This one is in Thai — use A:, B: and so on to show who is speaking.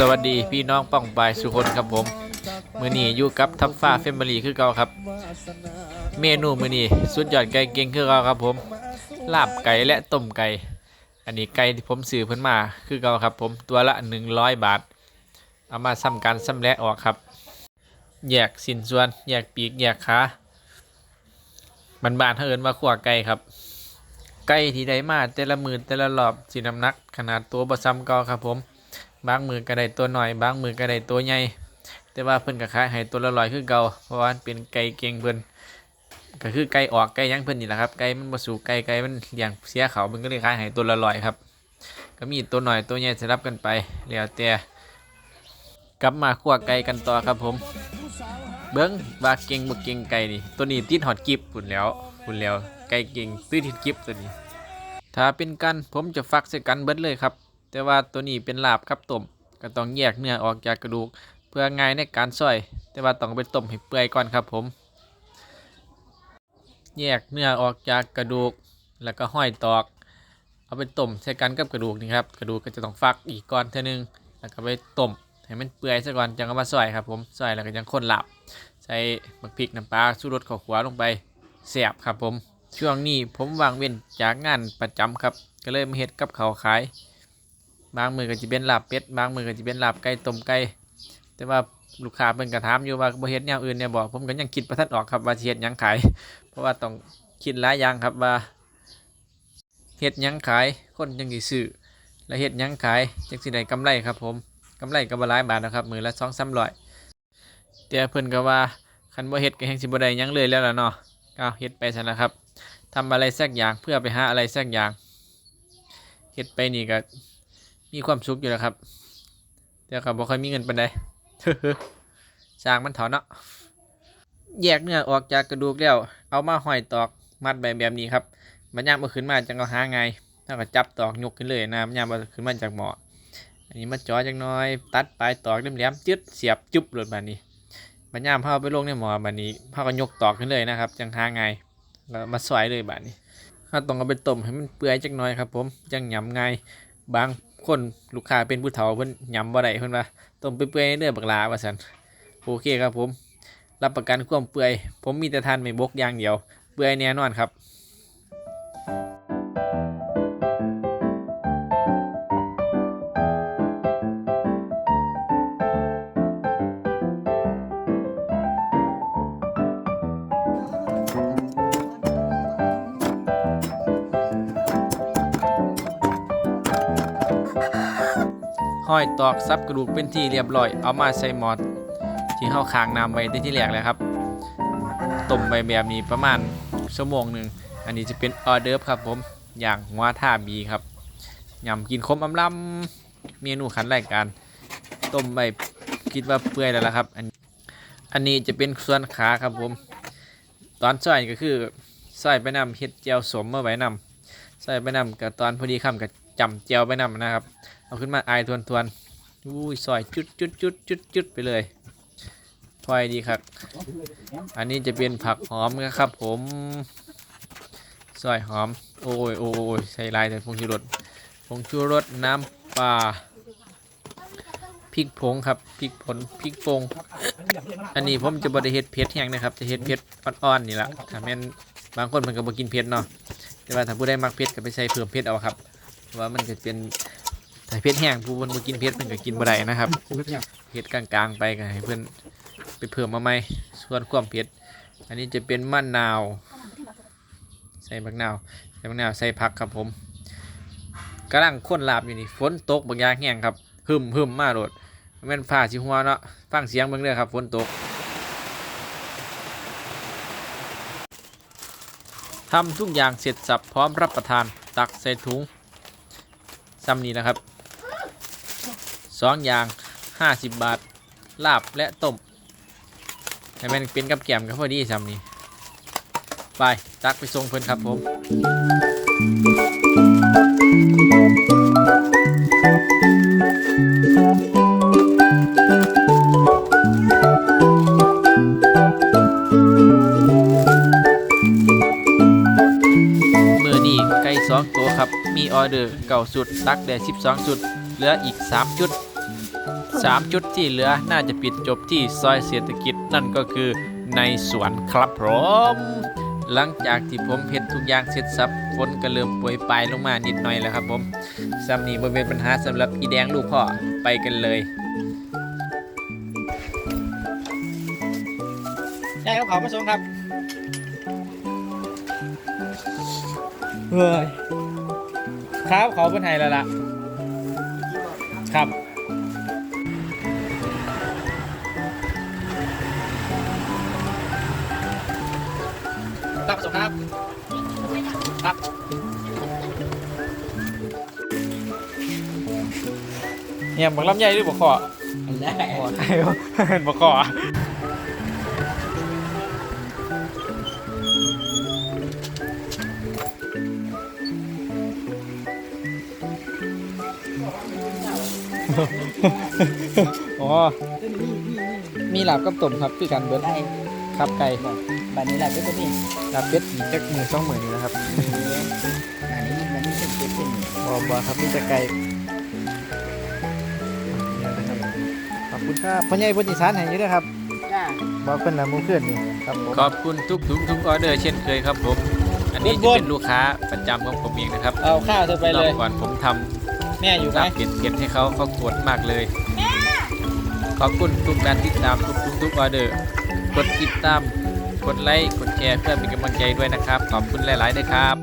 A: สวัสดีพี่น้องป้องปายสุคนครับผมมือนี้อยู่กับทับฟ้าเฟมิลี่คือเก่าครับ เมนูมือนี้สุดยอดไก่เก่งคือเก่าครับผม ลาบไก่และต้มไก่ อันนี้ไก่ที่ผมซื้อเพิ่นมาคือเก่าครับ ผมตัวละ 100 บาท เอามาซ้ำกันซ้ำและออกครับ แยกสินส่วน แยกปีกแยกขาบานๆเฮาเอิ้นว่าขัวไก่ครับ ไก่ที่ได้มาแต่ละมือแต่ละรอบสิน้ำหนัก ขนาดตัวบ่ซ้ำเก่าครับผม บางมือก็ได้ตัวหน่อย บางมือก็ได้ตัวใหญ่แต่ว่าเพิ่นก็ขายให้ตัวละร้อยคือเก่าเพราะว่าเป็นไก่เก่งเพิ่นก็คือไก่ออกไก่ยังเพิ่นนี่แหละครับไก่มันบ่สู่ไก่ไก่มันเลี้ยงเสียเขาเพิ่นก็เลยขายให้ตัวละร้อยครับ ก็มีตัวหน่อยตัวใหญ่สลับกันไปแล้วแต่กลับมาคั่วไก่กันต่อครับผม เบิ้งว่าเก่งบ่เก่งไก่นี่ตัวนี้ติดฮอตกิฟปุ่นแล้วปุ่นแล้วไก่เก่งติดฮอตกิฟตัวนี้ ถ้าเป็นกันผมจะฟักใส่กันเบิดเลยครับ แต่ว่าตัวนี้เป็นลาบครับต้มก็ต้องแยกเนื้อออกจากกระดูก เพื่อง่ายในการซอย แต่ว่าต้องไปต้มให้เปื่อยก่อนครับผม แยกเนื้อออกจากกระดูกแล้วก็ห้อยตอก เอาไปต้มใส่กันกับกระดูกนี่ครับกระดูกก็จะต้องฟักอีกก่อนเท่านึงแล้วก็ไปต้มให้มันเปื่อยซะก่อนจังเอามาซอยครับผมซอยแล้วก็ยังคนลาบใส่บักพริกน้ำปลาสูรสข้าวขวาลงไปเสียบครับผม ช่วงนี้ผมวางเว้นจากงานประจำครับ ก็เลยมาเฮ็ดกับเขาวขาย บางมือก็จะเป็นลาบเป็ดบางมือก็จะเป็นลาบไก่ต้มไก่แต่ว่าลูกค้าเพิ่นก็ถามอยู่ว่าบ่เฮ็ดแนวอื่นเนี่ยบอกผมก็ยังคิดบ่ทันออกครับว่าสิเฮ็ดหยังขาย เพราะว่าต้องคิดหลายอย่างครับว่าเฮ็ดหยังขายคนจังสิซื้อและเฮ็ดหยังขายจังสิได้กำไรครับผมกำไรก็บ่หลายบาทนะครับมื้อละ2-300แต่เพิ่นก็ว่าคันบ่เฮ็ดก็แฮงสิบ่ได้หยังเลยแล้วล่ะเนาะก็เฮ็ดไปซั่นล่ะครับทำอะไรสักอย่างเพื่อไปหาอะไรสักอย่างเฮ็ดไปนี่ก็ มีความสุขอยู่แล้วครับแต่ก็บ่ค่อยมีเงินปานใดสร้างมันเถอนเนาะแยกเนื้อออกจากกระดูกแล้ว เอามาห้อยตอกมัดแบบแบบนี้ครับมันยามาขึ้นมาจังเอาหาไงายแล้วก็จับตอกยกขึ้นเลยนะมันยามาขึ้นมาจากหมออันนี้มาจ่อจังน้อย ตัดปลายตอกแหลมๆจึ๊ดเสียบจุ๊บเลยแบบนี้มันยามพาเอาไปลงในหมอแบบนี้พาก็ยกตอกขึ้นเลยนะครับ จังหาไงายแล้วมาสอยเลยแบบนี้ถ้าต้องเอาไปต้มให้มันเปื่อยจักหน่อยครับ ผมจังหยำไงายบาง คนลูกค้าเป็นผู้เฒ่าเพิ่นยำบ่ได้เพิ่นว่าต้มเปื่อยๆเนื้อบักลาว่าซั่นโอเคครับผม รับประกันความเปื่อย ผมมีแต่ทานไม่บกอย่างเดียว เปื่อยแน่นอนครับ ห้อยตอกซับกระดูกเป็นที่เรียบร้อย เอามาใส่หมอดที่เข้าคางน้ำไว้ได้ที่แรกเลยครับต้มไปแบบนี้ประมาณชั่วโมงหนึ่งอันนี้จะเป็นออเดิร์ฟครับผมอย่างหัวท่าบีครับยำกินคมอำลำเมนูขันรายการต้มไปคิดว่าเปื่อยแล้วละครับอันอันนี้จะเป็นส่วนขาครับผม ตอนซอยก็คือซอยไปนำเห็ดเจียวสมเมื่อไว้นำซอยไปนำกับตอนพอดีคำกับจำเจียวไปนำนะครับ เอาขึ้นมาไอทวนทวนๆอุ้ยซอยจุดจุดจุดจุดจุดไปเลยพอยดีครับ อันนี้จะเป็นผักหอมนะครับ ผมซอยหอม โอ้ยโอ้ยใส่ลายแต่ผงชูรสผงชูรสน้ำปลาพริกผงครับพริกผลพริกปงอันนี้ผมจะบริเฮ็ดเผ็ดแห้งนะครับ จะเฮ็ดเผ็ดอ่อนๆนี่แหละถ้าแม่นบางคนมันก็บ่กินเผ็ดเนาะแต่ว่าถ้าผู้ใดมักเผ็ดก็ไปใส่เพิ่มเผ็ดเอาครับเพราะว่ามันจะเป็น ถ้าเผ็ดแห้งผู้คนบ่กินเผ็ดมันก็กินบ่ได้นะครับเผ็ดกลางๆไปก็ให้เพื่อนไปเพิ่มมาใหม่ส่วนความเผ็ด อันนี้จะเป็นมะนาว ใส่มะนาวใส่มะนาวใส่ผักครับผมกำลังข้นลาบอยู่นี่ฝนตกบางอย่างแห้งครับหึมหึมมาโดดแม่นฟ้าสิหัวเนาะฟังเสียงเบิ่งเด้อครับฝนตกทำทุกอย่างเสร็จสับพร้อมรับประทานตักใส่ถุงซ้ำนี้นะครับ สองอย่าง 50 บาท ลาบและต้มให้มันเป็นกับแกมก็พอดีซ้ำนี้ ไป ตักไปส่งเพิ่นครับผมมือนี้ไก่สองตัวครับ มีออเดอร์เก่าสุด ตักแด่12 จุด เหลืออีก 3 จุด พสามจุดที่เหลือน่าจะปิดจบที่ซอยเศรษฐกิจนั่นก็คือในสวนครับผมหลังจากที่ผมเพ็ดทุกอย่างเสร็จสับฝนก็เริ่มโปรยปลายลงมานิดหน่อยแล้วครับผมซ้ำนี้บ่เป็นปัญหาสำหรับอีแดงลูกพ่อไปกันเลยได้ครับเขามาส่งครับเฮ้ยครับเขาเป็นไทยแล้วล่ะ ครับ ครับสมครับครับเนี่ยบักลำใหญ่หรือบักคอ
B: อันแรก
A: ใช่บักคออ๋อ มีหลาบกับต้มครับพี่กันเบิร์ด
B: ได้
A: ครับไก่
B: บันนี้แหละก็จะมี
A: ลาบเป็ดอีกจักมือสองมือนี่นะครับ
B: อันนี้มันนี่เป็นเป็นเป็น
A: บอบอครับมีแต่ไก่ขอบคุณครับพ่อใหญ่พ่อจีสานให้อยี่ด้วยครับ
B: จ้า
A: บอกเป็นละหมูเพื่อนนี่ครับผมขอบคุณทุกทุกทุกออเดอร์เช่นเคยครับผม อันนี้จะเป็นลูกค้าประจำของผมเองนะครับ
C: เอาข้าวเธอไปเลย
A: รอบก่อนผมท
C: แม่อยู่ำไหม
A: ลาบเป็ดเก็ดให้เขาเขาโกรธมากเลยขอบคุณทุกการติดตามทุกทุกทุกออเดอร์กดติดตาม กดไลค์ กดแชร์เพื่อเป็นกำลังใจด้วยนะครับ ขอบคุณหลายๆด้วยครับ